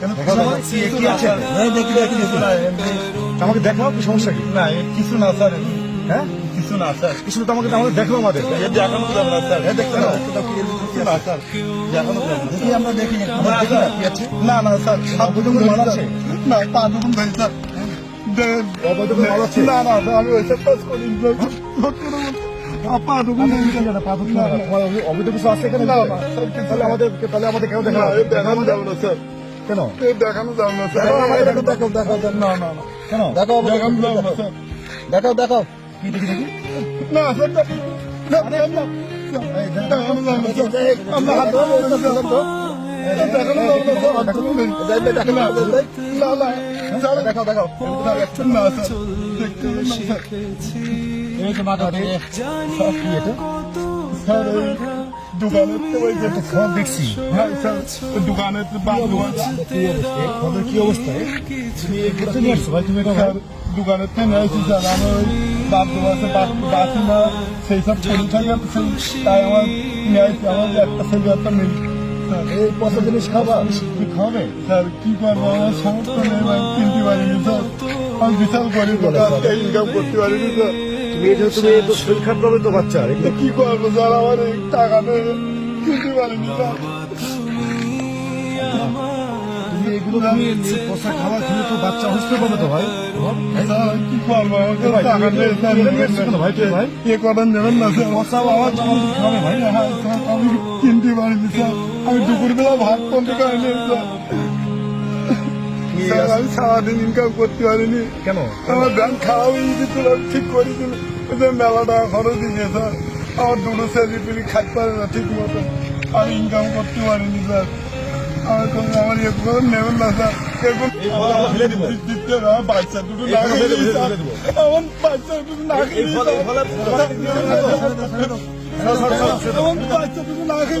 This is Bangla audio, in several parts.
দেখি দেখি দেখি। এমনি আমাকে দেখাও কি সমস্যা কি? না কিছু না স্যার। হ্যাঁ? কিছু না স্যার। কিছু তো আমাকে আমাদের। দেখো আমাদের দেখানো যাবে না স্যার। দেখতে না স্যার। দেখানো না। দেখি আমরা দেখি। না আছে? না না স্যার। হাত দুটো করে আছে? না পা দুগুন ভাই স্যার? না আমি ওইসব কাজ করি অবৈধ কিছু আছে এখানে? তাহলে আমাদের তাহলে আমাদের কেন দেখা না, না কেন দেখানো যাবে না দেখো, দেখো, দেখো। না না না। কেন? দেখানো যাবে না স্যার। দেখাও দেখাও। কি দেখি না না, না, না, না। দেখানো যাবে না। দেখো। না স্যার। দেখ, দেখ, দেখো, না, দেখ। না, না, স্যার, দেখাও দেখাও। না, স্যার, দেখতে হবে না, স্যার। এই যে মাথা থেকে কি এটা স্যার, ওই দোকানের তো ওই দেখছি হ্যাঁ, দোকান। ফোনের কি অবস্থা এ? তুমি এগুলো নিয়ে আসছো স্যার, দোকানের তো নিয়ে আসি, স্যার, আমি ওই বাপ দোকানে বাসি না, সেই সব পড়ে থাকে, তাই আমার নিয়ে আসি, আমার একটা ছেলে, একটা মেয়ে। এই পচা জিনিস খাবা কি খাবে স্যার, কি করব, আমার সামর্থ্য নেই, কিনতে পারিনি, স্যার। আমি বিশাল গরিব ইনকাম করতে পারিনি, স্যার। তো শরীর খারাপ হবে তো এগুলো কি করব, স্যার, আমার এই টাকা নেই, কিনতে পারিনি, তুমি এগুলো খেলে তো বাচ্চা তো ভাই কি করব, আমার ভাই, টাকা নেই, ভাই, ভাই? এ করেন নেবেন না, স্যার। পচা আবার খাবে ভাই হ্যাঁ, আমি কিনতে পারিনি, স্যার। আমি দুপুরবেলা ভাত স্যার। কি স্যার, আছে? আমি সারাদিন ইনকাম করতে পারিনি কেন আমার ব্যাংক খাওয়া হয়ে গেছিল আমি ঠিক করে দিল মেলা টাকা খরচ দিয়ে স্যার আমার দুটো ছেলে পিলি খাইতে পারে না ঠিক মতো আমি ইনকাম করতে পারিনি স্যার আমার কোনো আমার ইয়ে করে নেবেন না স্যার এখন এই ফল আমরা ফেলে দিব। দিতে হবে, আমার বাচ্চা দুটো এই না ফল খেয়ে ফেলে দিব, স্যার ফেলে দিব। আমার বাচ্চা দুটো না খেয়ে এই ফল- এই ফলে- আমার বাচ্চা দুটো না খেয়ে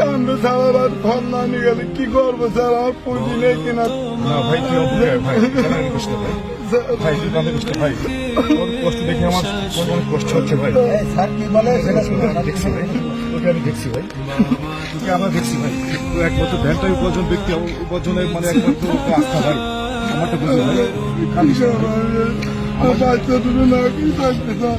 কান্ড ছাড়ার আর ঘর না নিয়ে গেলে কি করব স্যার আমার পুঁজি নেই কিনা না ভাই তুই ভাই কান্নাকাটি ভাই কষ্ট দেখে আমার অনেক কষ্ট হচ্ছে ভাই স্যার কি বলে সেটা দেখছি ভাই তোকে আমি দেখছি ভাই আমরা দেখছি ভাই তো একমাত্র ভ্যানটাই উপার্জন ব্যক্তি উপার্জনের মানে একমাত্র ওকে আস্থা ভাই আমার তো বুঝি ভাই না ভাই। আমার বাচ্চা দুটো না কি থাকবে স্যার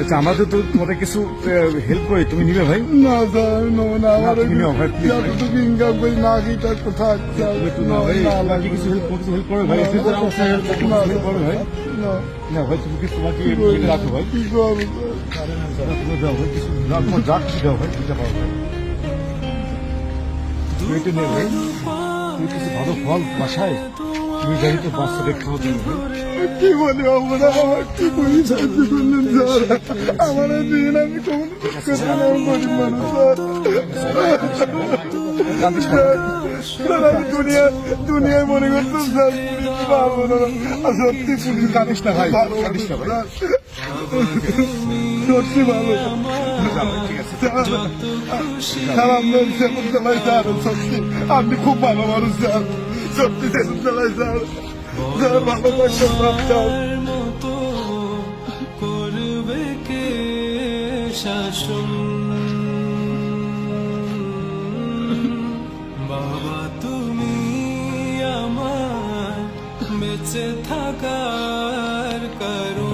আচ্ছা আমাদের তো তোমাদের কিছু হেল্প করি তুমি নিবে ভাই? না স্যার না আমার ভাই, ভাই। যতটুকু ইনকাম করি না কি ভাই কিছু হেল্প কিছু হেল্প করো ভাই হেল্প করো ভাই। না। না ভাই তুমি কিছু তোমাকে রাখো ভাই? কি করব? তুমি দাও ভাই কিছু না তোমার দাও ভাই দিতে পারো ভাই। তুই তো নে ভাই কিছু ভালো ফল বাসায়। তুমি যাই তো বাচ্চাদের খাওয়া কি বলি আমরা আমার কি বলি? সাহায্য করলেন স্যার? আমার দিন আমি কোন গরিব মানুষ স্যার না স্যার আমি দুনিয়া দুনিয়ায় মনে করতাম স্যার পারব না। আর সত্যি পুলিশ কাঁদিস না। ভাই, কাঁদিস না ভাই। সত্যি ভালো। স্যার সত্যি। আপনি খুব ভালো মানুষ স্যার। মতো করবে কে শাসন? বাবা তুমি আমার বেঁচে থাকার কারণ